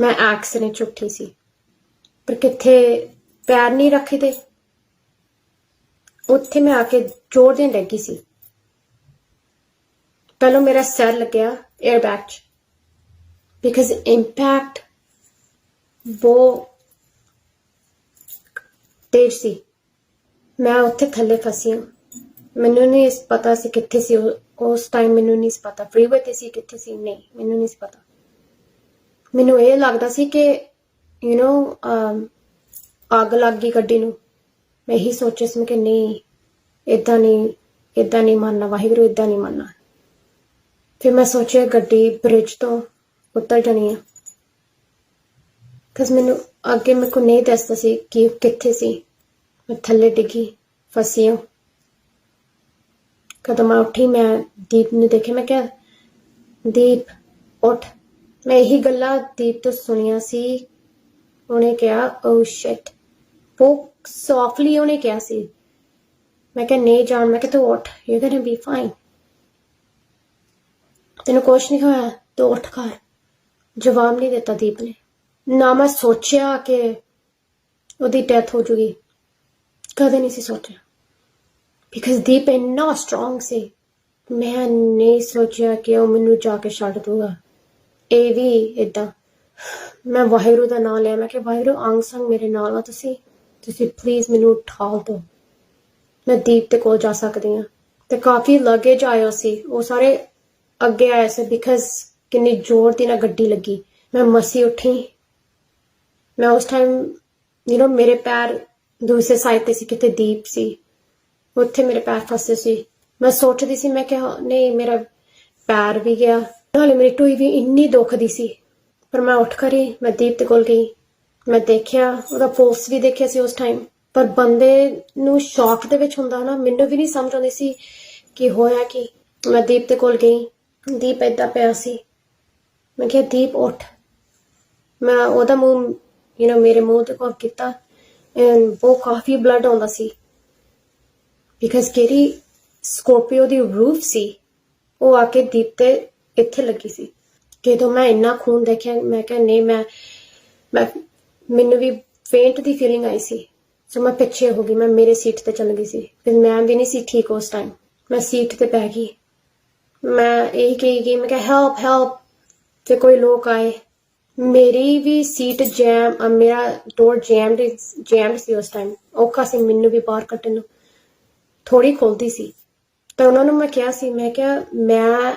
ਮੈਂ ਐਕਸੀਡੈਂਟ ਚ ਉੱਠੀ ਸੀ। ਪਰ ਕਿੱਥੇ ਪੈਰ ਨਹੀਂ ਰੱਖਦੇ? ਉੱਥੇ ਮੈਂ ਆ ਕੇ ਜ਼ੋਰ ਦੇਣ ਲੱਗੀ ਸੀ। ਪਹਿਲਾਂ ਮੇਰਾ ਸਿਰ ਲੱਗਿਆ 에ਅਰ ਬੈਗ ਚ ਬਿਕਾਜ਼ ਇੰਪੈਕਟ ਬਹੁਤ ਤੇਜ਼ ਸੀ। ਮੈਂ ਉੱਥੇ ਥੱਲੇ ਫਸੀ ਹਾਂ। ਮੈਨੂੰ ਨਹੀਂ ਪਤਾ ਸੀ ਕਿੱਥੇ ਸੀ। ਉਹ- ਉਸ ਟਾਈਮ ਮੈਨੂੰ ਨਹੀਂ ਸੀ ਪਤਾ। ਫ੍ਰੀਵੇ ਤੇ ਸੀ, ਕਿੱਥੇ ਸੀ? ਨਹੀਂ, ਮੈਨੂੰ ਨਹੀਂ ਸੀ ਪਤਾ। ਮੈਨੂੰ ਇਹ ਲੱਗਦਾ ਸੀ ਕਿ ਯੂ نو ਅੱਗ ਲੱਗ ਗਈ ਗੱਡੀ ਨੂੰ। ਮੈਂ ਇਹੀ ਸੋਚਿਆ ਸੀ ਕਿ ਨਹੀਂ ਇਦਾਂ ਨਹੀਂ ਇਦਾਂ ਨਹੀਂ ਮੰਨਣਾ, ਵਾਹਿਗੁਰੂ ਇਦਾਂ ਨਹੀਂ ਮੰਨਣਾ। ਫਿਰ ਮੈਂ ਸੋਚਿਆ ਗੱਡੀ ਬ੍ਰਿਜ ਤੋਂ ਉੱਤਰ ਜਾਣੀ ਆ। ਕਿਉਂਕਿ ਮੈਨੂੰ ਅੱਗੇ ਮੇਰੇ ਕੋ ਨਹੀਂ ਦੱਸਦਾ ਸੀ ਕਿ ਕਿੱਥੇ ਸੀ। ਮੈਂ ਥੱਲੇ ਡਿੱਗੀ, ਫਸੀ ਹਾਂ ਕਦੋਂ ਮੈਂ ਉੱਠੀ, ਮੈਂ ਦੀਪ ਨੂੰ ਦੇਖਿਆ, ਮੈਂ ਕਿਹਾ, ਦੀਪ, ਉੱਠ। ਮੈਂ ਇਹੀ ਗੱਲਾਂ ਦੀਪ ਤੋਂ ਸੁਣੀਆਂ ਸੀ। ਉਹਨੇ ਕਿਹਾ ਓ ਸ਼ਿਟ ਉਹ ਸੌਫਟਲੀ ਉਹਨੇ ਕਿਹਾ ਸੀ। ਮੈਂ ਕਿਹਾ, ਨਹੀਂ ਜਾਣ, ਮੈਂ ਕਿਹਾ ਤੂੰ ਉੱਠ। ਯੂ ਗੋਇੰ ਬੀ ਫਾਈਨ ਤੈਨੂੰ ਕੁਛ ਨਹੀਂ ਹੋਇਆ? ਤੂੰ ਉੱਠ ਕਰ ਜਵਾਬ ਨਹੀਂ ਦਿੱਤਾ ਦੀਪ ਨੇ। ਨਾ ਮੈਂ ਸੋਚਿਆ ਕਿ ਉਹਦੀ ਡੈਥ ਹੋ ਜੂਗੀ। ਕਦੇ ਨਹੀਂ ਸੀ ਸੋਚਿਆ। ਬਿਕਾਜ਼ ਦੀਪ ਇੰਨਾ ਸਟਰੋਂਗ ਸੀ। ਮੈਂ ਨਹੀਂ ਸੋਚਿਆ ਕਿ ਉਹ ਮੈਨੂੰ ਜਾ ਕੇ ਛੱਡ ਦੂਗਾ। ਇਹ ਵੀ ਇਦਾਂ ਮੈਂ ਵਾਹਿਗੁਰੂ ਦਾ ਨਾਮ ਲਿਆ। ਮੈਂ ਕਿ ਵਾਹਿਗੁਰੂ ਅੰਗ ਸੰਗ ਮੇਰੇ ਨਾਲ ਆ ਤੁਸੀਂ। ਤੁਸੀਂ ਪਲੀਜ਼ ਮੈਨੂੰ ਉਠਾ ਦਿਓ ਮੈਂ ਦੀਪ ਦੇ ਕੋਲ ਜਾ ਸਕਦੀ ਹਾਂ। ਤੇ ਕਾਫੀ ਲਗੇਜ ਆਇਆ ਸੀ। ਉਹ ਸਾਰੇ ਅੱਗੇ ਆਏ ਸੀ ਬਿਕਾਜ਼ ਕਿੰਨੀ ਜ਼ੋਰ ਦੀ ਨਾ ਗੱਡੀ ਲੱਗੀ। ਮੈਂ ਮਸੀ ਉੱਠੀ। ਮੈਂ ਉਸ ਟਾਈਮ ਯੂ نو ਮੇਰੇ ਪੈਰ ਦੂਸਰੇ ਸਾਈਡ ਤੇ ਸੀ ਕਿਤੇ ਦੀਪ ਸੀ। ਉੱਥੇ ਮੇਰੇ ਪੈਰ ਫਸੇ ਸੀ। ਮੈਂ ਸੋਚਦੀ ਸੀ, ਮੈਂ ਕਿਹਾ, ਨਹੀਂ, ਮੇਰਾ ਪੈਰ ਵੀ ਗਿਆ। ਨਾਲੇ ਮੇਰੀ ਟੂਈ ਵੀ ਇੰਨੀ ਦੁਖਦੀ ਸੀ। ਪਰ ਮੈਂ ਉੱਠ ਕਰੀ, ਮੈਂ ਦੀਪ ਦੇ ਕੋਲ ਗਈ। ਮੈਂ ਦੇਖਿਆ, ਉਹਦਾ ਪੋਸਟ ਵੀ ਦੇਖਿਆ ਸੀ ਉਸ ਟਾਈਮ ਪਰ ਬੰਦੇ ਨੂੰ ਸ਼ੌਕ ਦੇ ਵਿੱਚ ਹੁੰਦਾ ਨਾ, ਮੈਨੂੰ ਵੀ ਨਹੀਂ ਸਮਝ ਆਉਂਦੀ ਸੀ ਕਿ ਹੋਇਆ ਕੀ। ਮੈਂ ਦੀਪ ਦੇ ਕੋਲ ਗਈ। ਦੀਪ ਏਦਾਂ ਪਿਆ ਸੀ। ਮੈਂ ਕਿਹਾ, ਦੀਪ, ਉੱਠ। ਮੈਂ ਉਹਦਾ ਮੂੰਹ ਯੂ نو ਮੇਰੇ ਮੂੰਹ ਤੇ ਕੋਲ ਕੀਤਾ। ਐਂਡ ਉਹ ਕਾਫੀ ਬਲੱਡ ਆਉਂਦਾ ਸੀ। ਬਿਕਾਜ਼ ਕਿਹੜੀ ਸਕੋਰਪੀਓ ਦੀ ਰੂਫ ਸੀ, ਉਹ ਆ ਕੇ ਦੀਪ ਤੇ ਇੱਥੇ ਲੱਗੀ ਸੀ। ਜਦੋਂ ਮੈਂ ਇੰਨਾ ਖੂਨ ਦੇਖਿਆ, ਮੈਂ ਕਿਹਾ, ਨਹੀਂ, ਮੈਂ ਮੈਂ, ਮੈਨੂੰ ਵੀ ਫੇਂਟ ਦੀ ਫੀਲਿੰਗ ਆਈ ਸੀ। ਸੋ ਮੈਂ ਪਿੱਛੇ ਹੋ ਗਈ, ਮੈਂ ਮੇਰੇ ਸੀਟ ਤੇ ਚਲ ਗਈ ਸੀ। ਫਿਰ ਮੈਂ ਵੀ ਨਹੀਂ ਸੀ ਠੀਕ ਉਸ ਟਾਈਮ ਮੈਂ ਸੀਟ ਤੇ ਪੈ ਗਈ। ਮੈਂ ਇਹ ਕਹੀ ਗਈ, ਮੈਂ ਕਿਹਾ ਹੈਲਪ ਹੈਲਪ ਤੇ ਕੋਈ ਲੋਕ ਆਏ। ਮੇਰੀ ਵੀ ਸੀਟ ਜੈਮ ਮੇਰਾ ਡੋਰ ਜੈਮਡ ਜੈਮਡ ਸੀ ਉਸ ਟਾਈਮ ਔਖਾ ਸੀ ਮੈਨੂੰ ਵੀ ਬਾਹਰ ਕੱਢਣ ਨੂੰ। ਥੋੜੀ ਖੋਲਦੀ ਸੀ। ਤਾਂ ਉਹਨਾਂ ਨੂੰ ਮੈਂ ਕਿਹਾ ਸੀ, ਮੈਂ ਕਿਹਾ, ਮੈਂ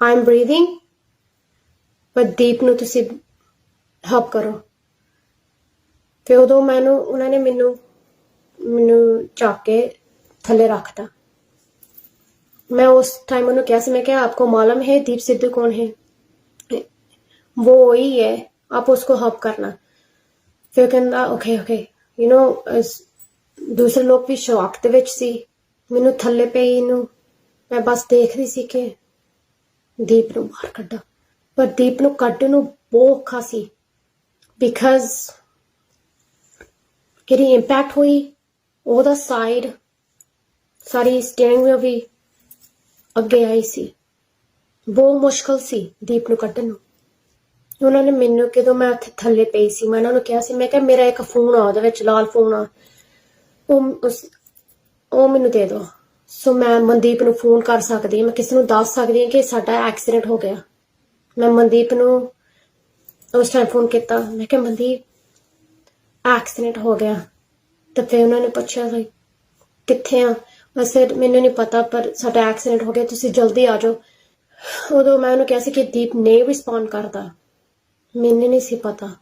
ਆਈ ਐਮ ਬਰੀਥਿੰਗ ਪਰ ਦੀਪ ਨੂੰ ਤੁਸੀਂ ਹੈਲਪ ਕਰੋ ਫਿਰ ਉਦੋਂ ਮੈਨੂੰ ਉਹਨਾਂ ਨੇ ਮੈਨੂੰ ਮੈਨੂੰ ਚੱਕ ਕੇ ਥੱਲੇ ਰੱਖਤਾ मैं उस टाइम उन्होंने क्या से मैं क्या आपको मालूम है दीप सिद्धू कौन है वो वही है आप उसको हेल्प करना ਫਿਰ ਕਹਿੰਦਾ ਓਕੇ ਓਕੇ ਯੂ نو ਦੂਸਰੇ ਲੋਕ ਵੀ ਸ਼ੌਕ ਦੇ ਵਿੱਚ ਸੀ ਮੈਨੂੰ ਥੱਲੇ ਪਈ ਨੂੰ ਮੈਂ ਬਸ ਦੇਖਦੀ ਸੀ ਕਿ ਦੀਪ ਨੂੰ ਬਾਹਰ ਕੱਢਾ। ਪਰ ਦੀਪ ਨੂੰ ਕੱਢਣ ਨੂੰ ਬਹੁਤ ਔਖਾ ਸੀ। ਬਿਕਾਜ਼ ਕਿਹੜੀ ਇੰਪੈਕਟ ਹੋਈ, ਉਹਦਾ ਸਾਈਡ ਸਾਰੀ ਸਟੀਅਰਿੰਗ ਵੀਲ ਵੀ ਅੱਗੇ ਆਈ ਸੀ। ਬਹੁਤ ਮੁਸ਼ਕਲ ਸੀ ਦੀਪ ਨੂੰ ਕੱਢਣ ਨੂੰ। ਉਹਨਾਂ ਨੇ ਮੈਨੂੰ ਜਦੋਂ ਮੈਂ ਉੱਥੇ ਥੱਲੇ ਪਈ ਸੀ, ਮੈਂ ਉਹਨਾਂ ਨੂੰ ਕਿਹਾ ਸੀ, ਮੈਂ ਕਿਹਾ ਮੇਰਾ ਇੱਕ ਫੋਨ ਆ, ਉਹਦੇ ਵਿੱਚ ਲਾਲ ਫੋਨ ਆ। ਉਹ ਉਸ ਉਹ ਮੈਨੂੰ ਦੇ ਦਿਓ। ਸੋ ਮੈਂ ਮਨਦੀਪ ਨੂੰ ਫੋਨ ਕਰ ਸਕਦੀ ਹਾਂ। ਮੈਂ ਕਿਸੇ ਨੂੰ ਦੱਸ ਸਕਦੀ ਹਾਂ ਕਿ ਸਾਡਾ ਐਕਸੀਡੈਂਟ ਹੋ ਗਿਆ। ਮੈਂ ਮਨਦੀਪ ਨੂੰ ਉਸ ਟਾਈਮ ਫੋਨ ਕੀਤਾ। ਮੈਂ ਕਿਹਾ, ਮਨਦੀਪ ਐਕਸੀਡੈਂਟ ਹੋ ਗਿਆ। ਤਾਂ ਫਿਰ ਉਹਨਾਂ ਨੇ ਪੁੱਛਿਆ ਸੀ ਕਿੱਥੇ ਆ? ਮੈਂ said ਮੈਨੂੰ ਨਹੀਂ ਪਤਾ, ਪਰ ਸਾਡਾ ਐਕਸੀਡੈਂਟ ਹੋ ਗਿਆ। ਤੁਸੀਂ ਜਲਦੀ ਆ ਜਾਓ। ਉਦੋਂ ਮੈਂ ਉਹਨੂੰ ਕਿਹਾ ਸੀ ਕਿ ਦੀਪ ਨਹੀਂ ਰਿਸਪੌਂਡ ਕਰਦਾ। ਮੈਨੂੰ ਨਹੀਂ ਸੀ ਪਤਾ।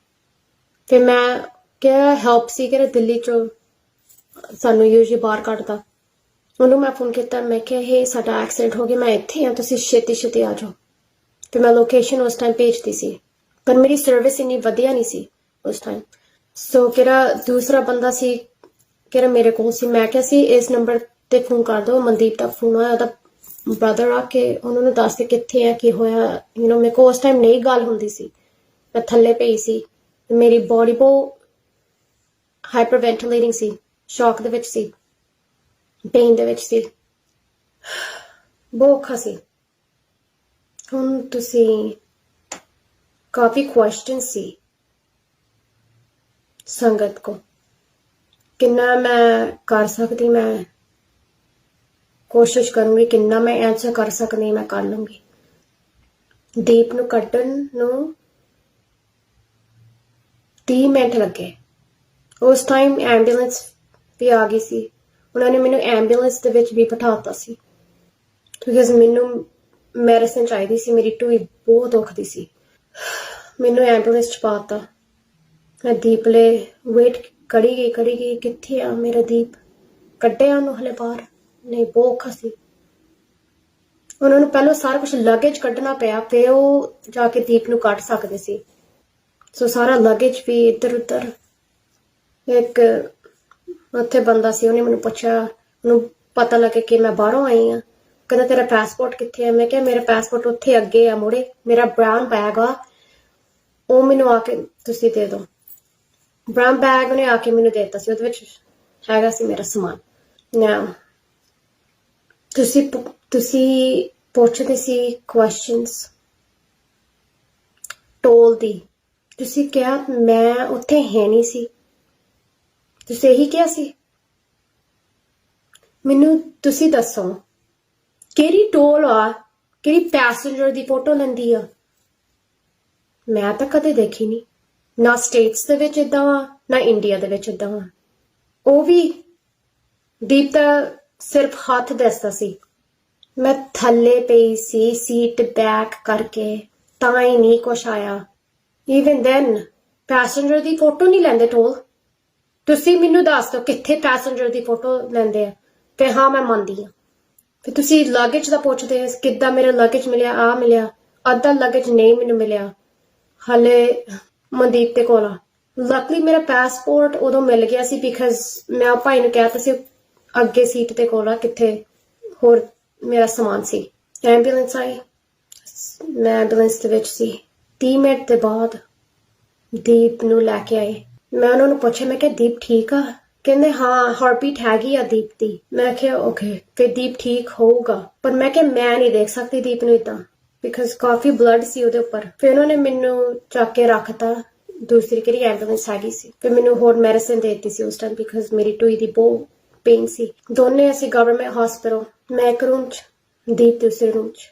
ਫਿਰ ਮੈਂ ਕਿਹਾ ਹੈਲਪ ਸੀ ਕਿ ਦਿੱਲੀ ਚੋਂ ਸਾਨੂੰ ਯੂਜਲੀ ਬਾਹਰ ਕੱਢਦਾ ਉਹਨੂੰ ਮੈਂ ਫੋਨ ਕੀਤਾ, ਮੈਂ ਕਿਹਾ ਇਹ ਸਾਡਾ ਐਕਸੀਡੈਂਟ ਹੋ ਗਿਆ, ਮੈਂ ਇੱਥੇ ਹਾਂ, ਤੁਸੀਂ ਛੇਤੀ ਛੇਤੀ ਆ ਜਾਓ। ਤੇ ਮੈਂ ਲੋਕੇਸ਼ਨ ਉਸ ਟਾਈਮ ਭੇਜਦੀ ਸੀ। ਪਰ ਮੇਰੀ ਸਰਵਿਸ ਇੰਨੀ ਵਧੀਆ ਨਹੀਂ ਸੀ ਉਸ ਟਾਈਮ ਸੋ ਕਿਹੜਾ ਦੂਸਰਾ ਬੰਦਾ ਸੀ, ਕਿਹੜਾ ਮੇਰੇ ਕੋਲ ਸੀ, ਮੈਂ ਕਿਹਾ ਸੀ, ਇਸ ਨੰਬਰ ਤੇ ਫੋਨ ਕਰ ਦਿਓ, ਮਨਦੀਪ ਦਾ ਫੋਨ ਆਇਆ ਉਹਦਾ ਬ੍ਰਦਰ ਆ ਕੇ, ਉਹਨਾਂ ਨੂੰ ਦੱਸ ਕੇ ਕਿੱਥੇ ਆ, ਕੀ ਹੋਇਆ। ਯੂ نو ਮੇਰੇ ਕੋਲ ਉਸ ਟਾਈਮ ਨਹੀਂ ਗੱਲ ਹੁੰਦੀ ਸੀ। ਮੈਂ ਥੱਲੇ ਪਈ ਸੀ ਮੇਰੀ ਬੋਡੀ ਬਹੁਤ ਹਾਈਪਰ ਵੈਂਟੀਲੇਟਿੰਗ ਸੀ ਸ਼ੌਕ ਦੇ ਵਿੱਚ ਸੀ। ਪੇਨ ਦੇ ਵਿੱਚ ਸੀ। ਬਹੁਤ ਔਖਾ ਸੀ ਹੁਣ ਤੁਸੀਂ ਕਾਫੀ ਕੁਐਸਚਨ ਸੀ ਸੰਗਤ ਕੋ ਕਿੰਨਾ ਮੈਂ ਕਰ ਸਕਦੀ, ਮੈਂ ਕੋਸ਼ਿਸ਼ ਕਰੂੰਗੀ ਕਿੰਨਾ ਮੈਂ ਐਂਸਰ ਕਰ ਸਕਦੀ, ਮੈਂ ਕਰ ਲੂੰਗੀ। ਦੀਪ ਨੂੰ ਕੱਟਣ ਨੂੰ 30 ਮਿੰਟ ਲੱਗੇ। ਉਸ ਟਾਈਮ ਐਂਬੂਲੈਂਸ ਵੀ ਆ ਗਈ ਸੀ। ਉਹਨਾਂ ਨੇ ਮੈਨੂੰ ਐਂਬੂਲੈਂਸ ਦੇ ਵਿੱਚ ਵੀ ਬਿਠਾਤਾ ਸੀ। ਕਿਉਂਕਿ ਮੈਨੂੰ ਮੈਡੀਸਿਨ ਚਾਹੀਦੀ ਸੀ, ਮੇਰੀ ਟੂਈ ਬਹੁਤ ਔਖਦੀ ਸੀ। ਮੈਨੂੰ ਐਂਬੂਲੈਂਸ ਚ ਪਾਤਾ। ਮੈਂ ਦੀਪ ਵੇਟ ਕਰੀ ਗਈ ਕਰੀ ਗਈ, ਕਿੱਥੇ ਆ ਮੇਰਾ ਦੀਪ? ਕੱਢਿਆ ਉਹਨੂੰ ਹਲੇ ਬਾਹਰ। ਨਹੀਂ, ਬਹੁਤ ਔਖਾ ਸੀ। ਉਹਨਾਂ ਨੂੰ ਪਹਿਲਾਂ ਸਾਰਾ ਕੁਝ ਲਗੇਜ ਕੱਢਣਾ ਪਿਆ, ਫਿਰ ਉਹ ਜਾ ਕੇ ਦੀਪ ਨੂੰ ਕੱਢ ਸਕਦੇ ਸੀ। ਸੋ ਸਾਰਾ ਲਗੇਜ ਵੀ ਇੱਧਰ ਉੱਧਰ ਇੱਕ ਉੱਥੇ ਬੰਦਾ ਸੀ, ਉਹਨੇ ਮੈਨੂੰ ਪੁੱਛਿਆ, ਉਹਨੂੰ ਪਤਾ ਲੱਗੇ ਕਿ ਮੈਂ ਬਾਹਰੋਂ ਆਈ ਆ ਕਹਿੰਦਾ, ਤੇਰਾ ਪਾਸਪੋਰਟ ਕਿੱਥੇ ਆ? ਮੈਂ ਕਿਹਾ, ਮੇਰਾ ਪਾਸਪੋਰਟ ਉੱਥੇ ਅੱਗੇ ਆ ਮੁੜੇ, ਮੇਰਾ ਬ੍ਰਾਊਨ ਬੈਗ ਆ। ਉਹ ਮੈਨੂੰ ਆ ਕੇ ਤੁਸੀਂ ਦੇ ਦਿਓ। ਬ੍ਰਾਊਨ ਬੈਗ ਉਹਨੇ ਆ ਕੇ ਮੈਨੂੰ ਦੇ ਦਿੱਤਾ ਸੀ, ਉਹਦੇ ਵਿੱਚ ਹੈਗਾ ਸੀ ਮੇਰਾ ਸਮਾਨ। ਨਾ ਤੁਸੀਂ ਪੁ- ਤੁਸੀਂ ਪੁੱਛਦੇ ਸੀ ਕੁਐਸਚਨਸ ਟੋਲ ਦੀ। ਤੁਸੀਂ ਕਿਹਾ, ਮੈਂ ਉੱਥੇ ਹੈ ਨਹੀਂ ਸੀ। ਤੁਸੀਂ ਇਹੀ ਕਿਹਾ ਸੀ? ਮੈਨੂੰ ਤੁਸੀਂ ਦੱਸੋ, ਕਿਹੜੀ ਟੋਲ ਆ, ਕਿਹੜੀ ਪੈਸੇਂਜਰ ਦੀ ਫੋਟੋ ਲੈਂਦੀ ਆ? ਮੈਂ ਤਾਂ ਕਦੇ ਦੇਖੀ ਨਹੀਂ। ਨਾ ਸਟੇਟਸ ਦੇ ਵਿੱਚ ਇਦਾਂ ਆ, ਨਾ ਇੰਡੀਆ ਦੇ ਵਿੱਚ ਇਦਾਂ ਆ। ਉਹ ਵੀ ਦੀਪ ਤਾਂ ਸਿਰਫ ਹੱਥ ਦੱਸਦਾ ਸੀ। ਮੈਂ ਥੱਲੇ ਪਈ ਸੀ ਸੀਟ ਬੈਕ ਕਰਕੇ, ਤਾਂ ਹੀ ਨਹੀਂ ਕੁਛ ਆਇਆ। ਈਵਨ ਦੈਨ ਪੈਸੇਂਜਰ ਦੀ ਫੋਟੋ ਨਹੀਂ ਲੈਂਦੇ ਟੋਲ ਤੁਸੀਂ ਮੈਨੂੰ ਦੱਸ ਦਿਓ ਕਿੱਥੇ ਪੈਸੇਂਜਰ ਦੀ ਫੋਟੋ ਲੈਂਦੇ ਆ। ਤੇ ਹਾਂ, ਮੈਂ ਮੰਨਦੀ ਆ ਫਿਰ ਤੁਸੀਂ ਲਗੇਜ ਦਾ ਪੁੱਛਦੇ ਆ, ਕਿੱਦਾਂ ਮੇਰਾ ਲਗੇਜ ਮਿਲਿਆ ਆ ਮਿਲਿਆ, ਅੱਧਾ ਲਗੇਜ ਨਹੀਂ ਮੈਨੂੰ ਮਿਲਿਆ। ਹਲੇ ਮਨਦੀਪ ਦੇ ਕੋਲ ਆ। ਲੱਕਲੀ ਮੇਰਾ ਪਾਸਪੋਰਟ ਉਦੋਂ ਮਿਲ ਗਿਆ ਸੀ ਬਿਕਾਜ਼ ਮੈਂ ਭਾਈ ਨੂੰ ਕਹਿਤਾ ਸੀ ਅੱਗੇ ਸੀਟ ਤੇ ਕੋਲ ਆ, ਕਿੱਥੇ ਹੋਰ ਮੇਰਾ ਸਮਾਨ ਸੀ। ਐਂਬੂਲੈਂਸ ਆਈ ਮੈਂ ਐਂਬੂਲੈਂਸ ਦੇ ਵਿੱਚ ਸੀ। 30 ਮਿੰਟ ਦੇ ਬਾਅਦ ਦੀਪ ਨੂੰ ਲੈ ਕੇ ਆਏ। ਮੈਂ ਉਹਨਾਂ ਨੂੰ ਪੁੱਛਿਆ, ਮੈਂ ਕਿਹਾ, ਦੀਪ ਠੀਕ ਆ? ਕਹਿੰਦੇ, ਹਾਂ ਹਾਰਟਬੀਟ ਹੈਗੀ ਆ ਦੀਪ ਦੀ। ਮੈਂ ਕਿਹਾ ਓਕੇ ਫਿਰ ਦੀਪ ਠੀਕ ਹੋਊਗਾ। ਪਰ ਮੈਂ ਕਿਹਾ, ਮੈਂ ਨਹੀਂ ਦੇਖ ਸਕਦੀ ਦੀਪ ਨੂੰ ਇਦਾਂ ਬਿਕਾਜ਼ ਕਾਫੀ ਬਲੱਡ ਸੀ ਉਹਦੇ ਉੱਪਰ। ਫਿਰ ਉਹਨਾਂ ਨੇ ਮੈਨੂੰ ਚੱਕ ਕੇ ਰੱਖਤਾ। ਦੂਸਰੀ ਕਿਹੜੀ ਐਂਬੂਲੈਂਸ ਹੈਗੀ ਸੀ। ਫਿਰ ਮੈਨੂੰ ਹੋਰ ਮੈਡੀਸਿਨ ਦੇ ਦਿੱਤੀ ਸੀ ਉਸ ਟਾਈਮ ਬਿਕਾਜ਼ ਮੇਰੀ ਟੂਈ ਦੀ ਬਹੁਤ ਪੇਨ ਸੀ। ਦੋਨੇ ਅਸੀਂ ਗਵਰਨਮੈਂਟ ਹਸਪੀਟਲ ਮੈਂ ਇੱਕ ਰੂਮ 'ਚ, ਦੀਪ ਦੂਸਰੇ ਰੂਮ 'ਚ।